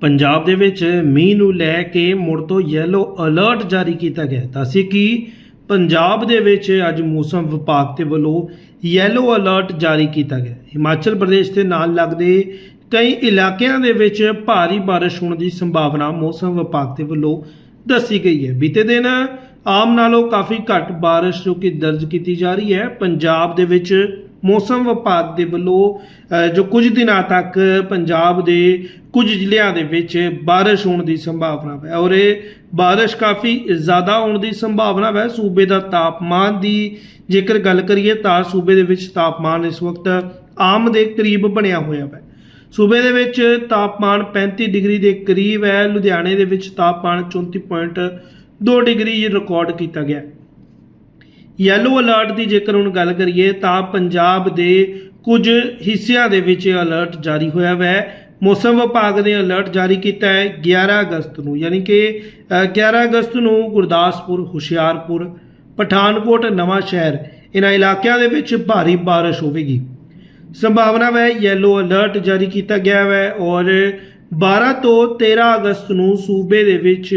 ਪੰਜਾਬ ਦੇ ਵਿੱਚ ਮੀਂਹ ਨੂੰ ਲੈ ਕੇ ਮੁੜ ਤੋਂ ਯੈਲੋ ਅਲਰਟ ਜਾਰੀ ਕੀਤਾ ਗਿਆ ਹੈ। ਦੱਸੀ ਕਿ ਪੰਜਾਬ ਦੇ ਵਿੱਚ ਅੱਜ ਮੌਸਮ ਵਿਭਾਗ ਦੇ ਵੱਲੋਂ ਯੈਲੋ ਅਲਰਟ ਜਾਰੀ ਕੀਤਾ ਗਿਆ ਹਿਮਾਚਲ ਪ੍ਰਦੇਸ਼ ਦੇ ਨਾਲ ਲੱਗਦੇ ਕਈ ਇਲਾਕਿਆਂ ਦੇ ਵਿੱਚ ਭਾਰੀ ਬਾਰਿਸ਼ ਹੋਣ ਦੀ ਸੰਭਾਵਨਾ ਮੌਸਮ ਵਿਭਾਗ ਦੇ ਵੱਲੋਂ ਦੱਸੀ ਗਈ ਹੈ। ਬੀਤੇ ਦਿਨ ਆਮ ਨਾਲੋਂ ਕਾਫੀ ਘੱਟ ਬਾਰਿਸ਼ ਜੋ ਕਿ ਦਰਜ ਕੀਤੀ ਜਾ ਰਹੀ ਹੈ। ਪੰਜਾਬ ਦੇ ਵਿੱਚ ਮੌਸਮ ਵਿਭਾਗ ਦੇ ਵੱਲੋਂ ਜੋ ਕੁਝ ਦਿਨਾਂ ਤੱਕ ਪੰਜਾਬ ਦੇ ਕੁਝ ਜ਼ਿਲ੍ਹਿਆਂ ਦੇ ਵਿੱਚ ਬਾਰਿਸ਼ ਹੋਣ ਦੀ ਸੰਭਾਵਨਾ ਹੈ ਔਰ ਇਹ ਬਾਰਿਸ਼ ਕਾਫੀ ਜ਼ਿਆਦਾ ਹੋਣ ਦੀ ਸੰਭਾਵਨਾ ਹੈ। ਸੂਬੇ ਦਾ ਤਾਪਮਾਨ ਦੀ ਜੇਕਰ ਗੱਲ ਕਰੀਏ ਤਾਂ ਸੂਬੇ ਦੇ ਵਿੱਚ ਤਾਪਮਾਨ ਇਸ ਵਕਤ ਆਮ ਦੇ ਕਰੀਬ ਬਣਿਆ ਹੋਇਆ ਹੈ। ਸੂਬੇ ਦੇ ਵਿੱਚ ਤਾਪਮਾਨ 35 ਡਿਗਰੀ ਦੇ ਕਰੀਬ ਹੈ। ਲੁਧਿਆਣੇ ਦੇ ਵਿੱਚ ਤਾਪਮਾਨ 34.2 ਡਿਗਰੀ ਰਿਕਾਰਡ ਕੀਤਾ ਗਿਆ ਯੈਲੋ ਅਲਰਟ ਦੀ ਜੇਕਰ ਹੁਣ ਗੱਲ ਕਰੀਏ ਤਾਂ ਪੰਜਾਬ ਦੇ ਕੁਝ ਹਿੱਸਿਆਂ ਦੇ ਵਿੱਚ ਅਲਰਟ ਜਾਰੀ ਹੋਇਆ ਹੈ ਮੌਸਮ ਵਿਭਾਗ ਨੇ ਅਲਰਟ ਜਾਰੀ ਕੀਤਾ ਹੈ 11 ਅਗਸਤ ਨੂੰ ਯਾਨੀ ਕਿ ਅ, 11 ਅਗਸਤ ਨੂੰ ਗੁਰਦਾਸਪੁਰ ਹੁਸ਼ਿਆਰਪੁਰ ਪਠਾਨਕੋਟ ਨਵਾਂ ਸ਼ਹਿਰ ਇਹਨਾਂ ਇਲਾਕਿਆਂ ਦੇ ਵਿੱਚ ਭਾਰੀ ਬਾਰਿਸ਼ ਹੋਵੇਗੀ। ਸੰਭਾਵਨਾ ਹੈ ਯੈਲੋ ਅਲਰਟ ਜਾਰੀ ਕੀਤਾ ਗਿਆ ਹੈ ਔਰ 12 ਤੋਂ 13 ਅਗਸਤ ਨੂੰ ਸੂਬੇ ਦੇ ਵਿੱਚ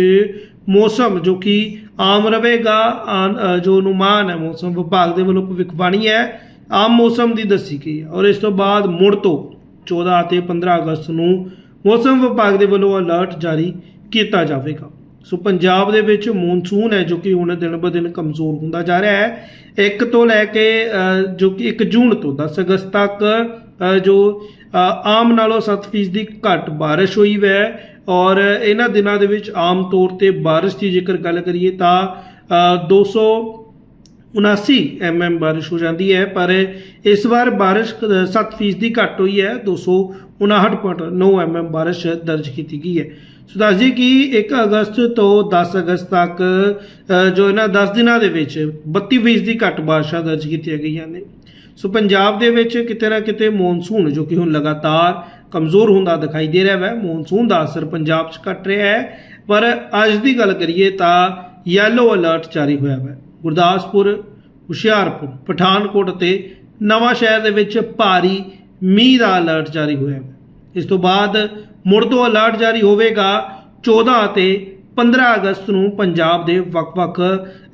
ਮੌਸਮ ਜੋ ਕਿ ਆਮ ਰਹੇਗਾ ਆਨ- ਜੋ ਅਨੁਮਾਨ ਹੈ ਮੌਸਮ ਵਿਭਾਗ ਦੇ ਵੱਲੋਂ ਭਵਿੱਖਬਾਣੀ ਹੈ, ਆਮ ਮੌਸਮ ਦੀ ਦੱਸੀ ਗਈ ਹੈ। ਔਰ ਇਸ ਤੋਂ ਬਾਅਦ ਮੁੜ ਤੋਂ 14 ਅਤੇ 15 ਅਗਸਤ ਨੂੰ ਮੌਸਮ ਵਿਭਾਗ ਦੇ ਵੱਲੋਂ ਅਲਰਟ ਜਾਰੀ ਕੀਤਾ ਜਾਵੇਗਾ। ਸੋ ਪੰਜਾਬ ਦੇ ਵਿੱਚ ਮੌਨਸੂਨ ਹੈ ਜੋ ਕਿ ਹੁਣ ਦਿਨ ਬ ਦਿਨ ਕਮਜ਼ੋਰ ਹੁੰਦਾ ਜਾ ਰਿਹਾ ਹੈ। 1 ਤੋਂ ਲੈ ਕੇ ਜੋ ਕਿ 1 ਜੂਨ ਤੋਂ 10 ਅਗਸਤ ਤੱਕ ਜੋ ਆਮ ਨਾਲੋਂ 7% ਘੱਟ ਬਾਰਿਸ਼ ਹੋਈ ਹੈ। ਔਰ ਇਹਨਾਂ ਦਿਨਾਂ ਦੇ ਵਿੱਚ ਆਮ ਤੌਰ ਤੇ ਬਾਰਿਸ਼ ਦੀ ਜੇਕਰ ਗੱਲ ਕਰੀਏ ਤਾਂ ਅ, 200 79 mm ਬਾਰਿਸ਼ ਹੋ ਜਾਂਦੀ ਹੈ ਪਰ ਇਸ ਵਾਰ ਬਾਰਿਸ਼ 7% ਦੀ ਘੱਟ ਹੋਈ ਹੈ 259.9 mm ਬਾਰਿਸ਼ ਦਰਜ ਕੀਤੀ ਗਈ ਹੈ। ਸੋ ਦੱਸ ਜੀ ਕਿ 1 ਅਗਸਤ ਤੋਂ 10 ਅਗਸਤ ਤੱਕ ਜੋ ਇਹਨਾਂ 10 ਦਿਨਾਂ ਦੇ ਵਿੱਚ 32% ਦੀ ਘੱਟ ਬਾਰਿਸ਼ਾਂ ਦਰਜ ਕੀਤੀਆਂ ਗਈਆਂ ਨੇ। ਸੋ ਪੰਜਾਬ ਦੇ ਵਿੱਚ ਕਿਤੇ ਨਾ ਕਿਤੇ ਮੌਨਸੂਨ, ਜੋ ਕਿ ਹੁਣ ਲਗਾਤਾਰ ਕਮਜ਼ੋਰ ਹੁੰਦਾ ਦਿਖਾਈ ਦੇ ਰਿਹਾ ਹੈ ਮੌਨਸੂਨ ਦਾ ਅਸਰ ਪੰਜਾਬ 'ਚ ਘਟ ਰਿਹਾ ਹੈ। ਪਰ ਅੱਜ ਦੀ ਗੱਲ ਕਰੀਏ ਤਾਂ ਯੈਲੋ ਅਲਰਟ ਜਾਰੀ ਹੋਇਆ ਹੈ ਗੁਰਦਾਸਪੁਰ, ਹੁਸ਼ਿਆਰਪੁਰ, ਪਠਾਨਕੋਟ ਅਤੇ ਨਵਾਂ ਸ਼ਹਿਰ ਦੇ ਵਿੱਚ ਭਾਰੀ ਮੀਂਹ ਦਾ ਅਲਰਟ ਜਾਰੀ ਹੋਇਆ ਹੈ ਇਸ ਤੋਂ ਬਾਅਦ ਮੁੜ ਤੋਂ ਅਲਰਟ ਜਾਰੀ ਹੋਵੇਗਾ 14 ਅਤੇ 15 ਅਗਸਤ ਨੂੰ ਪੰਜਾਬ ਦੇ ਵੱਖ-ਵੱਖ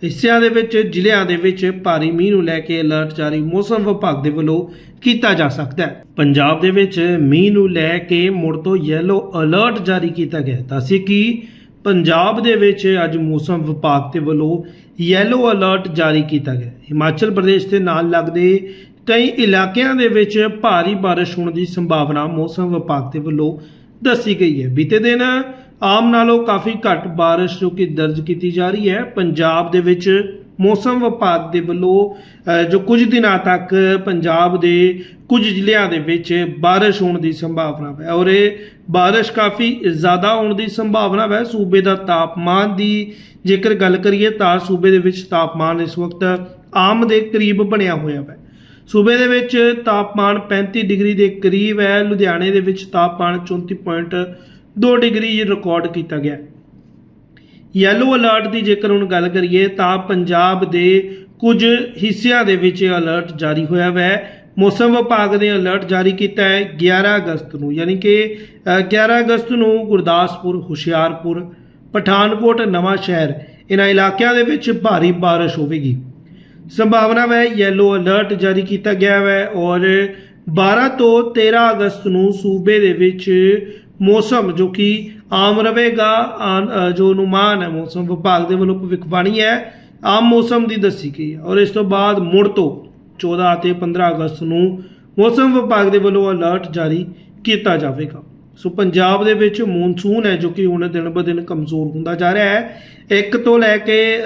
ਹਿੱਸਿਆਂ ਦੇ ਵਿੱਚ, ਜ਼ਿਲ੍ਹਿਆਂ ਦੇ ਵਿੱਚ ਭਾਰੀ ਮੀਂਹ ਨੂੰ ਲੈ ਕੇ ਅਲਰਟ ਜਾਰੀ ਮੌਸਮ ਵਿਭਾਗ ਦੇ ਵੱਲੋਂ ਕੀਤਾ ਜਾ ਸਕਦਾ ਹੈ। ਪੰਜਾਬ ਦੇ ਵਿੱਚ ਮੀਂਹ ਨੂੰ ਲੈ ਕੇ ਮੁੜ ਤੋਂ ਯੈਲੋ ਅਲਰਟ ਜਾਰੀ ਕੀਤਾ ਗਿਆ ਹੈ। ਦੱਸੀ ਕਿ ਪੰਜਾਬ ਦੇ ਵਿੱਚ ਅੱਜ ਮੌਸਮ ਵਿਭਾਗ ਦੇ ਵੱਲੋਂ ਯੈਲੋ ਅਲਰਟ ਜਾਰੀ ਕੀਤਾ ਗਿਆ ਹਿਮਾਚਲ ਪ੍ਰਦੇਸ਼ ਦੇ ਨਾਲ ਲੱਗਦੇ ਕਈ ਇਲਾਕਿਆਂ ਦੇ ਵਿੱਚ ਭਾਰੀ ਬਾਰਿਸ਼ ਹੋਣ ਦੀ ਸੰਭਾਵਨਾ ਮੌਸਮ ਵਿਭਾਗ ਦੇ ਵੱਲੋਂ ਦੱਸੀ ਗਈ ਹੈ। ਬੀਤੇ ਦਿਨ ਆਮ ਨਾਲੋਂ ਕਾਫੀ ਘੱਟ ਬਾਰਿਸ਼ ਜੋ ਕਿ ਦਰਜ ਕੀਤੀ ਜਾ ਰਹੀ ਹੈ। ਪੰਜਾਬ ਦੇ ਵਿੱਚ ਮੌਸਮ ਵਿਭਾਗ ਦੇ ਵੱਲੋਂ ਜੋ ਕੁਝ ਦਿਨਾਂ ਤੱਕ ਪੰਜਾਬ ਦੇ ਕੁਝ ਜ਼ਿਲ੍ਹਿਆਂ ਦੇ ਵਿੱਚ ਬਾਰਿਸ਼ ਹੋਣ ਦੀ ਸੰਭਾਵਨਾ ਹੈ ਔਰ ਇਹ ਬਾਰਿਸ਼ ਕਾਫੀ ਜ਼ਿਆਦਾ ਹੋਣ ਦੀ ਸੰਭਾਵਨਾ ਹੈ। ਸੂਬੇ ਦਾ ਤਾਪਮਾਨ ਦੀ ਜੇਕਰ ਗੱਲ ਕਰੀਏ ਤਾਂ ਸੂਬੇ ਦੇ ਵਿੱਚ ਤਾਪਮਾਨ ਇਸ ਵਕਤ ਆਮ ਦੇ ਕਰੀਬ ਬਣਿਆ ਹੋਇਆ ਹੈ। ਸੂਬੇ ਦੇ ਵਿੱਚ ਤਾਪਮਾਨ 35 ਡਿਗਰੀ ਦੇ ਕਰੀਬ ਹੈ। ਲੁਧਿਆਣੇ ਦੇ ਵਿੱਚ ਤਾਪਮਾਨ 34.2 ਡਿਗਰੀ ਰਿਕਾਰਡ ਕੀਤਾ ਗਿਆ। ਯੈਲੋ ਅਲਰਟ ਦੀ ਜੇਕਰ ਹੁਣ ਗੱਲ ਕਰੀਏ ਤਾਂ ਪੰਜਾਬ ਦੇ ਕੁਝ ਹਿੱਸਿਆਂ ਦੇ ਵਿੱਚ ਅਲਰਟ ਜਾਰੀ ਹੋਇਆ ਹੈ ਮੌਸਮ ਵਿਭਾਗ ਨੇ ਅਲਰਟ ਜਾਰੀ ਕੀਤਾ ਹੈ 11 ਅਗਸਤ ਨੂੰ ਯਾਨੀ ਕਿ ਅ, 11 ਅਗਸਤ ਨੂੰ ਗੁਰਦਾਸਪੁਰ ਹੁਸ਼ਿਆਰਪੁਰ ਪਠਾਨਕੋਟ ਨਵਾਂ ਸ਼ਹਿਰ ਇਹਨਾਂ ਇਲਾਕਿਆਂ ਦੇ ਵਿੱਚ ਭਾਰੀ ਬਾਰਿਸ਼ ਹੋਵੇਗੀ। ਸੰਭਾਵਨਾ ਹੈ ਯੈਲੋ ਅਲਰਟ ਜਾਰੀ ਕੀਤਾ ਗਿਆ ਹੈ ਔਰ 12 ਤੋਂ 13 ਅਗਸਤ ਨੂੰ ਸੂਬੇ ਦੇ ਵਿੱਚ ਮੌਸਮ ਜੋ ਕਿ ਆਮ ਰਹੇਗਾ ਆਨ- ਜੋ ਅਨੁਮਾਨ ਹੈ ਮੌਸਮ ਵਿਭਾਗ ਦੇ ਵੱਲੋਂ ਭਵਿੱਖਬਾਣੀ ਹੈ, ਆਮ ਮੌਸਮ ਦੀ ਦੱਸੀ ਗਈ ਹੈ। ਔਰ ਇਸ ਤੋਂ ਬਾਅਦ ਮੁੜ ਤੋਂ 14 ਅਤੇ 15 ਅਗਸਤ ਨੂੰ ਮੌਸਮ ਵਿਭਾਗ ਦੇ ਵੱਲੋਂ ਅਲਰਟ ਜਾਰੀ ਕੀਤਾ ਜਾਵੇਗਾ। ਸੋ ਪੰਜਾਬ ਦੇ ਵਿੱਚ ਮੌਨਸੂਨ ਹੈ ਜੋ ਕਿ ਹੁਣ ਦਿਨ ਬ ਦਿਨ ਕਮਜ਼ੋਰ ਹੁੰਦਾ ਜਾ ਰਿਹਾ ਹੈ। 1 ਤੋਂ ਲੈ ਕੇ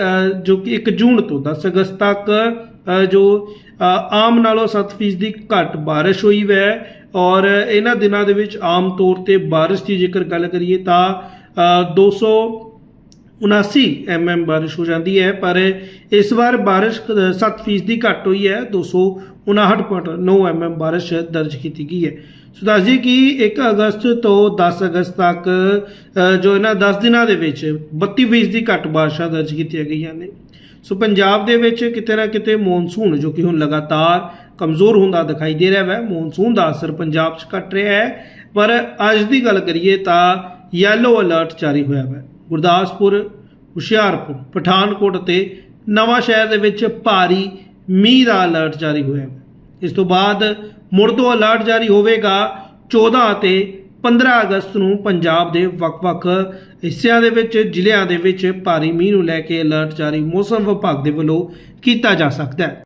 ਜੋ ਕਿ 1 ਜੂਨ ਤੋਂ 10 ਅਗਸਤ ਤੱਕ ਜੋ ਆਮ ਨਾਲੋਂ 7% ਦੀ ਘੱਟ ਬਾਰਿਸ਼ ਹੋਈ ਹੈ। ਔਰ ਇਹਨਾਂ ਦਿਨਾਂ ਦੇ ਵਿੱਚ ਆਮ ਤੌਰ ਤੇ ਬਾਰਿਸ਼ ਦੀ ਜੇਕਰ ਗੱਲ ਕਰੀਏ ਤਾਂ ਅ, 200 79 mm ਬਾਰਿਸ਼ ਹੋ ਜਾਂਦੀ ਹੈ ਪਰ ਇਸ ਵਾਰ ਬਾਰਿਸ਼ 7% ਦੀ ਘੱਟ ਹੋਈ ਹੈ 259.9 mm ਬਾਰਿਸ਼ ਦਰਜ ਕੀਤੀ ਗਈ ਹੈ। ਸੋ ਦੱਸ ਦਈਏ ਕਿ 1 ਅਗਸਤ ਤੋਂ 10 ਅਗਸਤ ਤੱਕ ਜੋ ਇਹਨਾਂ 10 ਦਿਨਾਂ ਦੇ ਵਿੱਚ 32% ਦੀ ਘੱਟ ਬਾਰਿਸ਼ਾਂ ਦਰਜ ਕੀਤੀਆਂ ਗਈਆਂ ਨੇ। ਸੋ ਪੰਜਾਬ ਦੇ ਵਿੱਚ ਕਿਤੇ ਨਾ ਕਿਤੇ ਮੌਨਸੂਨ, ਜੋ ਕਿ ਹੁਣ ਲਗਾਤਾਰ ਕਮਜ਼ੋਰ ਹੁੰਦਾ ਦਿਖਾਈ ਦੇ ਰਿਹਾ ਹੈ ਮੌਨਸੂਨ ਦਾ ਅਸਰ ਪੰਜਾਬ 'ਚ ਘਟ ਰਿਹਾ ਹੈ। ਪਰ ਅੱਜ ਦੀ ਗੱਲ ਕਰੀਏ ਤਾਂ ਯੈਲੋ ਅਲਰਟ ਜਾਰੀ ਹੋਇਆ ਹੈ ਗੁਰਦਾਸਪੁਰ, ਹੁਸ਼ਿਆਰਪੁਰ, ਪਠਾਨਕੋਟ ਅਤੇ ਨਵਾਂ ਸ਼ਹਿਰ ਦੇ ਵਿੱਚ ਭਾਰੀ ਮੀਂਹ ਦਾ ਅਲਰਟ ਜਾਰੀ ਹੋਇਆ ਹੈ ਇਸ ਤੋਂ ਬਾਅਦ ਮੁੜ ਤੋਂ ਅਲਰਟ ਜਾਰੀ ਹੋਵੇਗਾ 14 ਅਤੇ 15 ਅਗਸਤ ਨੂੰ ਪੰਜਾਬ ਦੇ ਵੱਖ-ਵੱਖ ਹਿੱਸਿਆਂ ਦੇ ਵਿੱਚ, ਜ਼ਿਲ੍ਹਿਆਂ ਦੇ ਵਿੱਚ ਭਾਰੀ ਮੀਂਹ ਨੂੰ ਲੈ ਕੇ ਅਲਰਟ ਜਾਰੀ ਮੌਸਮ ਵਿਭਾਗ ਦੇ ਵੱਲੋਂ ਕੀਤਾ ਜਾ ਸਕਦਾ ਹੈ।